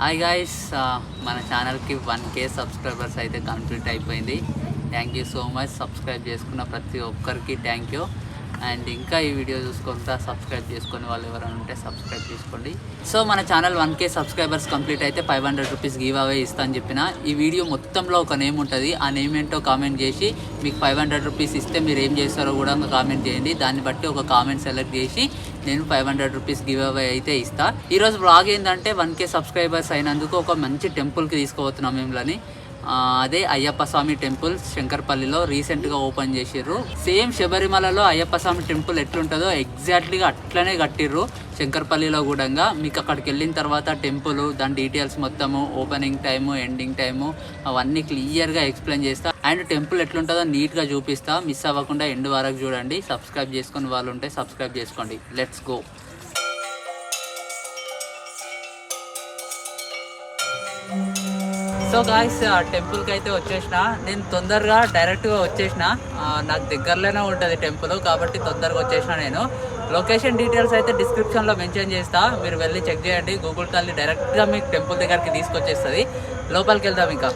Hi guys uh, మన ఛానల్కి one K subscribers అయితే కంప్లీట్ అయిపోయింది. Thank you so much subscribe చేసుకున్న ప్రతి ఒక్కరికి థ్యాంక్ యూ అండ్ ఇంకా ఈ వీడియో చూసుకుంటా సబ్స్క్రైబ్ చేసుకొని వాళ్ళు ఎవరైనా ఉంటే సబ్స్క్రైబ్ చేసుకోండి. సో మన channel one K subscribers complete అయితే five hundred rupees give away ఇస్తా అని చెప్పిన. ఈ వీడియో మొత్తంలో ఒక నేమ్ ఉంటుంది. ఆ నేమ్ ఏంటో కామెంట్ చేసి మీకు ఫైవ్ హండ్రెడ్ రూపీస్ ఇస్తే మీరు ఏం చేస్తారో కూడా కామెంట్ చేయండి. దాన్ని బట్టి ఒక కామెంట్ సెలెక్ట్ చేసి నేను five hundred rupees give away అయితే ఇస్తా. ఈరోజు బ్లాగ్ ఏంటంటే వన్ కే సబ్స్క్రైబర్స్ అయినందుకు ఒక మంచి టెంపుల్కి తీసుకుపోతున్నాం మిమ్మల్ని. అదే అయ్యప్ప స్వామి టెంపుల్ శంకర్పల్లిలో రీసెంట్గా ఓపెన్ చేసిర్రు. సేమ్ శబరిమలలో అయ్యప్ప స్వామి టెంపుల్ ఎట్లుంటుందో ఎగ్జాక్ట్లీగా అట్లనే కట్టిర్రు శంకర్పల్లిలో కూడా మీకు అక్కడికి వెళ్ళిన తర్వాత టెంపుల్ దాని డీటెయిల్స్ మొత్తము ఓపెనింగ్ టైము ఎండింగ్ టైము అవన్నీ క్లియర్గా ఎక్స్ప్లెయిన్ చేస్తా. అండ్ టెంపుల్ ఎట్లుంటుందో నీట్గా చూపిస్తా. మిస్ అవ్వకుండా ఎండ్ వరకు చూడండి. సబ్స్క్రైబ్ చేసుకుని వాళ్ళు ఉంటే సబ్స్క్రైబ్ చేసుకోండి. Let's go. సో గాయస్ ఆ టెంపుల్కి అయితే వచ్చేసిన. నేను తొందరగా డైరెక్ట్గా వచ్చేసిన. నాకు దగ్గరలోనే ఉంటుంది టెంపుల్ కాబట్టి తొందరగా వచ్చేసిన నేను. లొకేషన్ డీటెయిల్స్ అయితే డిస్క్రిప్షన్లో మెన్షన్ చేస్తా. మీరు వెళ్ళి చెక్ చేయండి. గూగుల్ తల్లి డైరెక్ట్గా మీకు టెంపుల్ దగ్గరికి తీసుకొచ్చేస్తుంది. లోపలికి వెళ్దాం ఇంకా.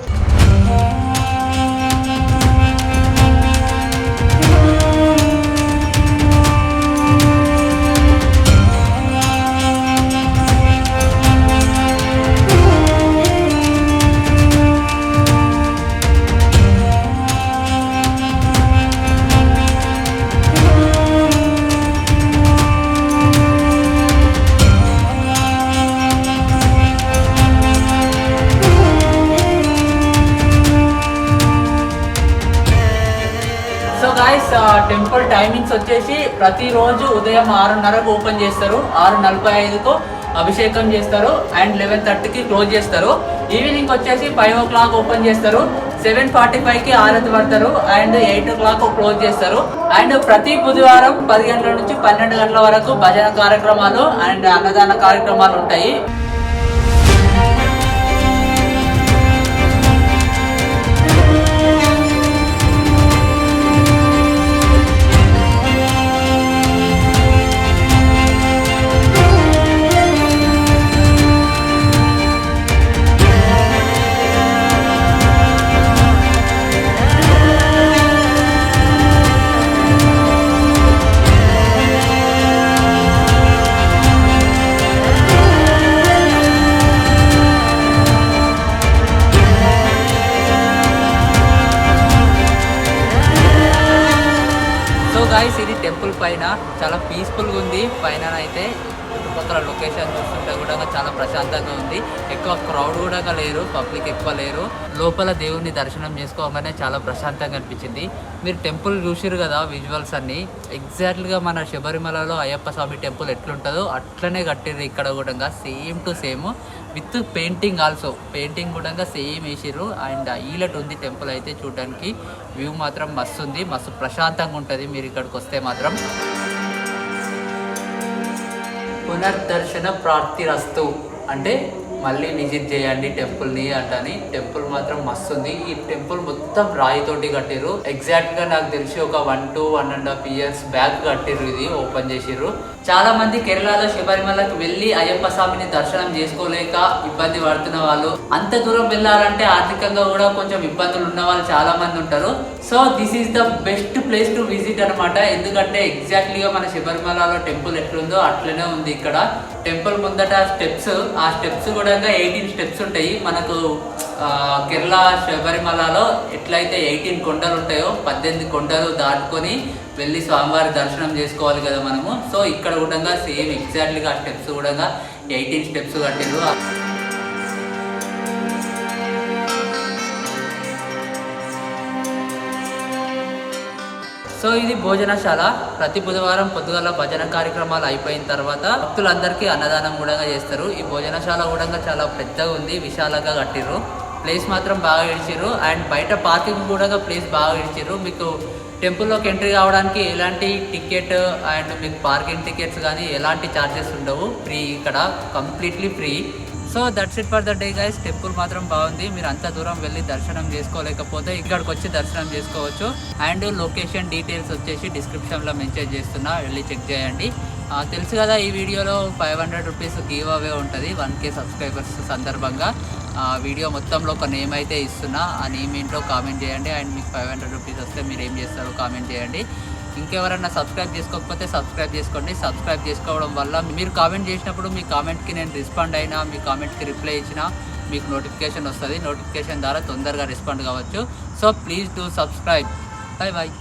గాయస్ టెంపుల్ టైమింగ్స్ వచ్చేసి ప్రతిరోజు ఉదయం ఆరున్నరకు ఓపెన్ చేస్తారు. ఆరు నలభై ఐదుకు అభిషేకం చేస్తారు. అండ్ లెవెన్ థర్టీకి క్లోజ్ చేస్తారు. ఈవినింగ్ వచ్చేసి ఫైవ్ ఓ క్లాక్ ఓపెన్ చేస్తారు. సెవెన్ ఫార్టీ ఫైవ్కి ఆరతి పడతారు. And eight o'clock close చేస్తారు. అండ్ ప్రతి బుధవారం పది గంటల నుంచి పన్నెండు గంటల వరకు భజన కార్యక్రమాలు అండ్ అన్నదాన కార్యక్రమాలు ఉంటాయి. గాయస్ ఇది టెంపుల్ పైన చాలా పీస్ఫుల్గా ఉంది. పైన అయితే చుట్టుపక్కల లొకేషన్ చూస్తుంటే కూడా చాలా ప్రశాంతంగా ఉంది. ఎక్కువ క్రౌడ్ కూడా లేరు పబ్లిక్ ఎక్కువ లేరు. లోపల దేవుని దర్శనం చేసుకోగానే చాలా ప్రశాంతంగా అనిపించింది. మీరు టెంపుల్ చూసిరు కదా విజువల్స్ అన్ని. ఎగ్జాక్ట్గా మన శబరిమలలో అయ్యప్ప స్వామి టెంపుల్ ఎట్లుంటుందో అట్లనే కట్టిర్రు ఇక్కడ కూడా same to same with painting also painting కూడా సేమ్ వేసిర్రు. అండ్ ఈలట్ ఉంది టెంపుల్ అయితే చూడడానికి. వ్యూ మాత్రం మస్తు ఉంది. మస్తు ప్రశాంతంగా ఉంటుంది మీరు ఇక్కడికి వస్తే మాత్రం. పునర్దర్శన ప్రాప్తిరస్తు అంటే మళ్ళీ విజిట్ చేయండి టెంపుల్ని అంటని. టెంపుల్ మాత్రం మస్తు ఉంది ఈ టెంపుల్ మొత్తం రాయితోటి కట్టిర్రు. ఎగ్జాక్ట్గా నాకు తెలిసి ఒక one to one and half years back కట్టిర్రు ఇది ఓపెన్ చేసిర్రు. చాలా మంది కేరళలో శబరిమలకి వెళ్ళి అయ్యప్ప స్వామిని దర్శనం చేసుకోలేక ఇబ్బంది పడుతున్న వాళ్ళు. అంత దూరం వెళ్ళాలంటే ఆర్థికంగా కూడా కొంచెం ఇబ్బందులు ఉన్న వాళ్ళు చాలా మంది ఉంటారు. So this is the best place to visit అనమాట ఎందుకంటే ఎగ్జాక్ట్లీగా మన శబరిమలలో టెంపుల్ ఎట్లుందో అట్లనే ఉంది ఇక్కడ. టెంపుల్ ముందట స్టెప్స్ ఆ స్టెప్స్ కూడా ఎయిటీన్ స్టెప్స్ ఉంటాయి. మనకు కేరళ శబరిమలలో ఎట్లయితే ఎయిటీన్ కొండలు ఉంటాయో పద్దెనిమిది కొండలు దాటుకొని వెళ్ళి స్వామివారి దర్శనం చేసుకోవాలి కదా మనము. సో ఇక్కడ కూడా సేమ్ ఎగ్జాక్ట్లీగా ఆ స్టెప్స్ కూడా ఎయిటీన్ స్టెప్స్ కట్టిండ్రు సో ఇది భోజనశాల. ప్రతి బుధవారం పొద్దుగల భజన కార్యక్రమాలు అయిపోయిన తర్వాత భక్తులందరికీ అన్నదానం కూడా చేస్తారు. ఈ భోజనశాల కూడా చాలా పెద్దగా ఉంది విశాలంగా కట్టిర్రు. ప్లేస్ మాత్రం బాగా ఇడిచిర్రు. అండ్ బయట పార్కింగ్ కూడా ప్లేస్ బాగా ఇడిచిర్రు. మీకు టెంపుల్లోకి ఎంట్రీ కావడానికి ఎలాంటి టికెట్ అండ్ మీకు పార్కింగ్ టికెట్స్ కానీ ఎలాంటి ఛార్జెస్ ఉండవు. ఫ్రీ ఇక్కడ completely free. So that's it for the day guys. Temple మాత్రం బాగుంది. మీరు అంత దూరం వెళ్ళి దర్శనం చేసుకోలేకపోతే ఇక్కడికి వచ్చి దర్శనం చేసుకోవచ్చు. అండ్ లొకేషన్ డీటెయిల్స్ వచ్చేసి డిస్క్రిప్షన్లో మెన్షన్ చేస్తున్నా. వెళ్ళి చెక్ చేయండి. తెలుసు కదా ఈ వీడియోలో five hundred rupees give away ఉంటుంది. వన్ కే సబ్స్క్రైబర్స్ సందర్భంగా. వీడియో మొత్తంలో ఒక నేమ్ అయితే ఇస్తున్నా. ఆ నేమ్ ఏంటో కామెంట్ చేయండి. అండ్ మీకు ఫైవ్ హండ్రెడ్ రూపీస్ వస్తే మీరు ఏం చేస్తారో కామెంట్ చేయండి. ఇంకెవరైనా సబ్స్క్రైబ్ చేసుకోకపోతే సబ్స్క్రైబ్ చేసుకోండి. సబ్స్క్రైబ్ చేసుకోవడం వల్ల మీరు కామెంట్ చేసినప్పుడు మీ కామెంట్కి నేను రెస్పాండ్ అయినా మీ కామెంట్కి రిప్లై ఇచ్చినా మీకు నోటిఫికేషన్ వస్తుంది. నోటిఫికేషన్ ద్వారా తొందరగా రెస్పాండ్ కావచ్చు. So please do subscribe bye bye